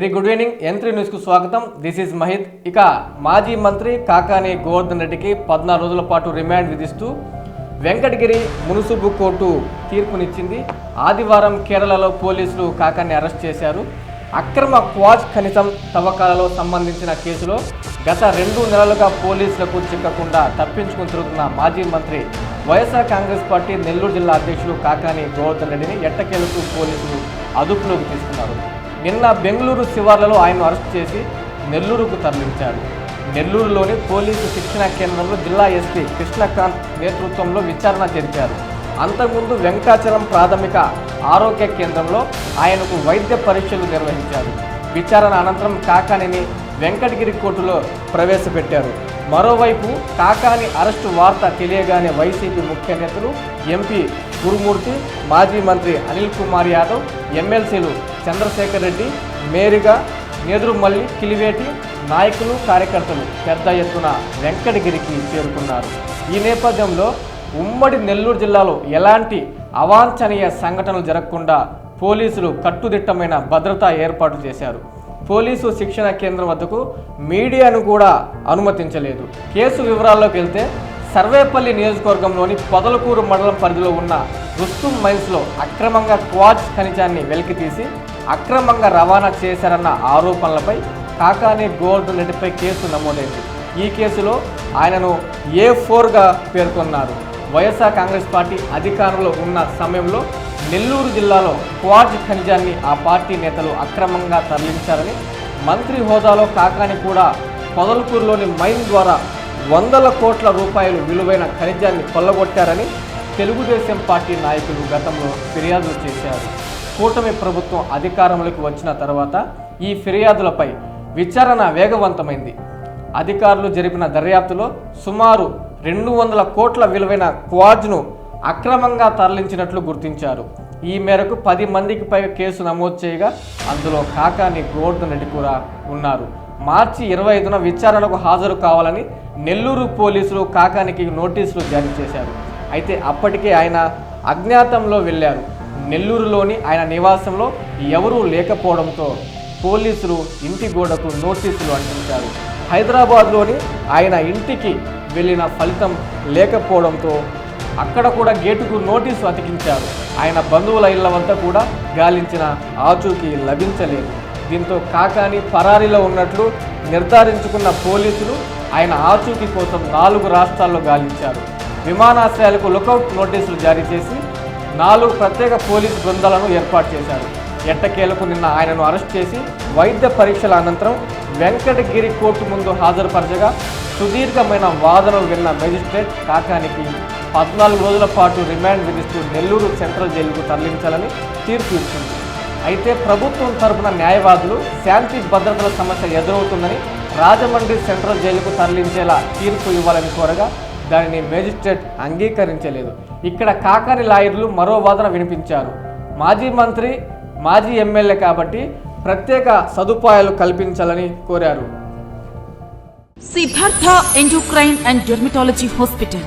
Very good evening. ఎంత్రీ న్యూస్కు స్వాగతం. This is Mahith ఇక మాజీ మంత్రి కాకాని గోవర్ధన్ రెడ్డికి పద్నాలుగు రోజుల పాటు రిమాండ్ విధిస్తూ వెంకటగిరి మునుసుబు కోర్టు తీర్పునిచ్చింది. ఆదివారం కేరళలో పోలీసులు కాకాని అరెస్ట్ చేశారు. అక్రమ క్వాజ్ ఖనిజం తవ్వకాలలో సంబంధించిన కేసులో గత రెండు నెలలుగా పోలీసులకు చిక్కకుండా తప్పించుకుని తిరుగుతున్న మాజీ మంత్రి వైఎస్ఆర్ కాంగ్రెస్ పార్టీ నెల్లూరు జిల్లా అధ్యక్షులు కాకాని గోవర్ధన్ రెడ్డిని ఎట్టకేలకు పోలీసులు అదుపులోకి తీసుకున్నారు. నిన్న బెంగళూరు శివార్లలో ఆయన అరెస్ట్ చేసి నెల్లూరుకు తరలించాడు. నెల్లూరులోని పోలీసు శిక్షణ కేంద్రంలో జిల్లా ఎస్పీ కృష్ణకాంత్ నేతృత్వంలో విచారణ జరిపారు. అంతకుముందు వెంకటాచలం ప్రాథమిక ఆరోగ్య కేంద్రంలో ఆయనకు వైద్య పరీక్షలు నిర్వహించారు. విచారణ అనంతరం కాకానిని వెంకటగిరి కోర్టులో ప్రవేశపెట్టారు. మరోవైపు కాకాని అరెస్టు వార్త తెలియగానే వైసీపీ ముఖ్య నేతలు ఎంపీ గురుమూర్తి మాజీ మంత్రి అనిల్ కుమార్ యాదవ్ ఎమ్మెల్సీలు చంద్రశేఖర్ రెడ్డి మేరిగా నేదురుమల్లి కిలివేటి నాయకులు కార్యకర్తలు పెద్ద ఎత్తున వెంకటగిరికి చేరుకున్నారు. ఈ నేపథ్యంలో ఉమ్మడి నెల్లూరు జిల్లాలో ఎలాంటి అవాంఛనీయ సంఘటనలు జరగకుండా పోలీసులు కట్టుదిట్టమైన భద్రతా ఏర్పాటు చేశారు. పోలీసు శిక్షణ కేంద్రం వద్దకు మీడియాను కూడా అనుమతించలేదు. కేసు వివరాల్లోకి వెళ్తే సర్వేపల్లి నియోజకవర్గంలోని పొదలకూరు మండలం పరిధిలో ఉన్న రుస్తుం మైన్స్లో అక్రమంగా క్వార్జ్ ఖనిజాన్ని వెలికితీసి అక్రమంగా రవాణా చేశారన్న ఆరోపణలపై కాకాని గోవర్ధన్ రెడ్డిపై కేసు నమోదైంది. ఈ కేసులో ఆయనను ఏ ఫోర్గా పేర్కొన్నారు? వైఎస్ఆర్ కాంగ్రెస్ పార్టీ అధికారంలో ఉన్న సమయంలో నెల్లూరు జిల్లాలో క్వార్జ్ ఖనిజాన్ని ఆ పార్టీ నేతలు అక్రమంగా తరలించారని మంత్రి హోదాలో కాకాని కూడా పొదలకూరులోని మైన్ ద్వారా వందల కోట్ల రూపాయలు విలువైన ఖనిజాన్ని కొల్లగొట్టారని తెలుగుదేశం పార్టీ నాయకులు గతంలో ఫిర్యాదులు చేశారు. కూటమి ప్రభుత్వం అధికారంలోకి వచ్చిన తర్వాత ఈ ఫిర్యాదులపై విచారణ వేగవంతమైంది. అధికారులు జరిపిన దర్యాప్తులో సుమారు రెండు వందల కోట్ల విలువైన క్వాజ్ను అక్రమంగా తరలించినట్లు గుర్తించారు. ఈ మేరకు పది మందికి పైగా కేసు నమోదు చేయగా అందులో కాకాని గోవర్ధన్ రెడ్డి కూడా ఉన్నారు. మార్చి ఇరవై ఐదున విచారణకు హాజరు కావాలని నెల్లూరు పోలీసులు కాకానికి నోటీసులు జారీ చేశారు. అయితే అప్పటికే ఆయన అజ్ఞాతంలో వెళ్ళారు. నెల్లూరులోని ఆయన నివాసంలో ఎవరూ లేకపోవడంతో పోలీసులు ఇంటి గోడకు నోటీసులు అంటించారు. హైదరాబాద్లోని ఆయన ఇంటికి వెళ్ళిన ఫలితం లేకపోవడంతో అక్కడ కూడా గేటుకు నోటీసు అతికించారు. ఆయన బంధువుల ఇళ్ళ వద్ద కూడా గాలించిన ఆచూకీ లభించలేదు. దీంతో కాకాని పరారీలో ఉన్నట్లు నిర్ధారించుకున్న పోలీసులు ఆయన ఆచూకీ కోసం నాలుగు రాష్ట్రాల్లో గాలించారు. విమానాశ్రయాలకు లుకౌట్ నోటీసులు జారీ చేసి నాలుగు ప్రత్యేక పోలీసు బృందాలను ఏర్పాటు చేశారు. ఎట్టకేలకు నిన్న ఆయనను అరెస్ట్ చేసి వైద్య పరీక్షల అనంతరం వెంకటగిరి కోర్టు ముందు హాజరుపరచగా సుదీర్ఘమైన వాదనలు విన్న మేజిస్ట్రేట్ కాకానికి పద్నాలుగు రోజుల పాటు రిమాండ్ విధిస్తూ నెల్లూరు సెంట్రల్ జైలుకు తరలించాలని తీర్పు ఇచ్చింది. అయితే ప్రభుత్వం తరపున న్యాయవాదులు శాంతి భద్రతల సమస్య ఎదురవుతుందని రాజమండ్రి సెంట్రల్ జైలుకు తరలించేలా తీర్పు ఇవ్వాలని కోరగా దానిని మేజిస్ట్రేట్ అంగీకరించలేదు. ఇక్కడ కాకాని లాయర్లు మరో వాదన వినిపించారు. మాజీ మంత్రి మాజీ ఎమ్మెల్యే కాబట్టి ప్రత్యేక సదుపాయాలు కల్పించాలని కోరారు. Siddhartha endocrine and dermatology hospital